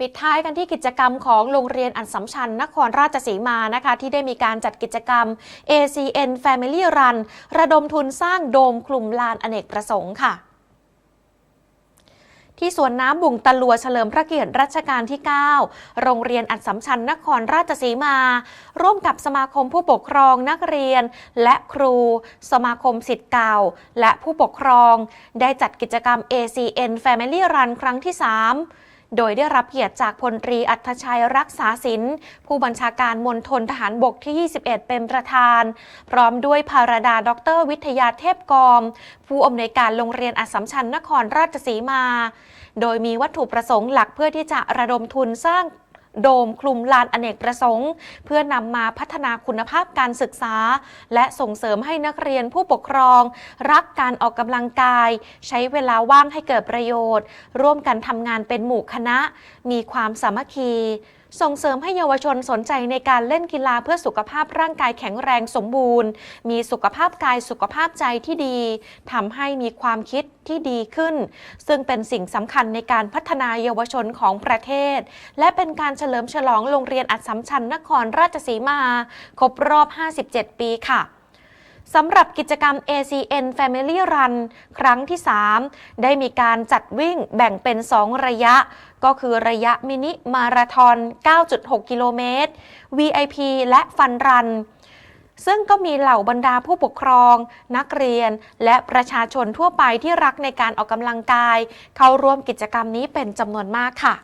ปิดท้ายกันที่กิจกรรมของโรงเรียนอันสัมชัญนครราชสีมานะคะ ที่ได้มีการจัดกิจกรรม ACN Family Run ระดมทุนสร้างโดมคลุมลานอเนกประสงค์ค่ะที่สวนน้ำบุงตะลัวเฉลิมพระเกียรติรัชกาลที่ 9 โรงเรียนอัดสัมชัญนครราชสีมา ร่วมกับสมาคมผู้ปกครองนักเรียน และครู สมาคมสิทธิ์เก่า และผู้ปกครอง ได้จัดกิจกรรม ACN Family Run ครั้งที่ 3 โดยได้รับเกียรติจากพลตรีอัธชัยรักษาศิลป์ผู้บัญชาการมณฑลทหารบกที่ 21 เป็นประธาน พร้อมด้วยภารดาดร วิทยาเทพกอม ผู้อำนวยการโรงเรียนอัสสัมชัญนครราชสีมา โดยมีวัตถุประสงค์หลักเพื่อที่จะระดมทุนสร้าง โดมคลุมลานอเนกประสงค์ เพื่อนำมาพัฒนาคุณภาพการศึกษา และส่งเสริมให้นักเรียนผู้ปกครอง รักการออกกำลังกาย ใช้เวลาว่างให้เกิดประโยชน์ ร่วมกันทำงานเป็นหมู่คณะ มีความสามัคคี ส่งเสริมให้เยาวชนสนใจในการเล่นกีฬาเพื่อสุขภาพร่างกายแข็งแรงสมบูรณ์ มีสุขภาพกายสุขภาพใจที่ดีทำให้มีความคิดที่ดีขึ้น ซึ่งเป็นสิ่งสำคัญในการพัฒนาเยาวชนของประเทศ และเป็นการเฉลิมฉลองโรงเรียนอัดสัมชัญนครราชสีมา ครบรอบ 57 ปีค่ะสำหรับกิจกรรม ACN Family Run ครั้งที่ 3 ได้มีการจัดวิ่งแบ่งเป็น 2 ระยะ ก็คือระยะมินิมาราทอน 9.6 กิโลเมตร VIP และฟันรัน ซึ่งก็มีเหล่าบรรดาผู้ปกครอง นักเรียน และประชาชนทั่วไปที่รักในการออกกำลังกาย เข้าร่วมกิจกรรมนี้เป็นจำนวนมากค่ะ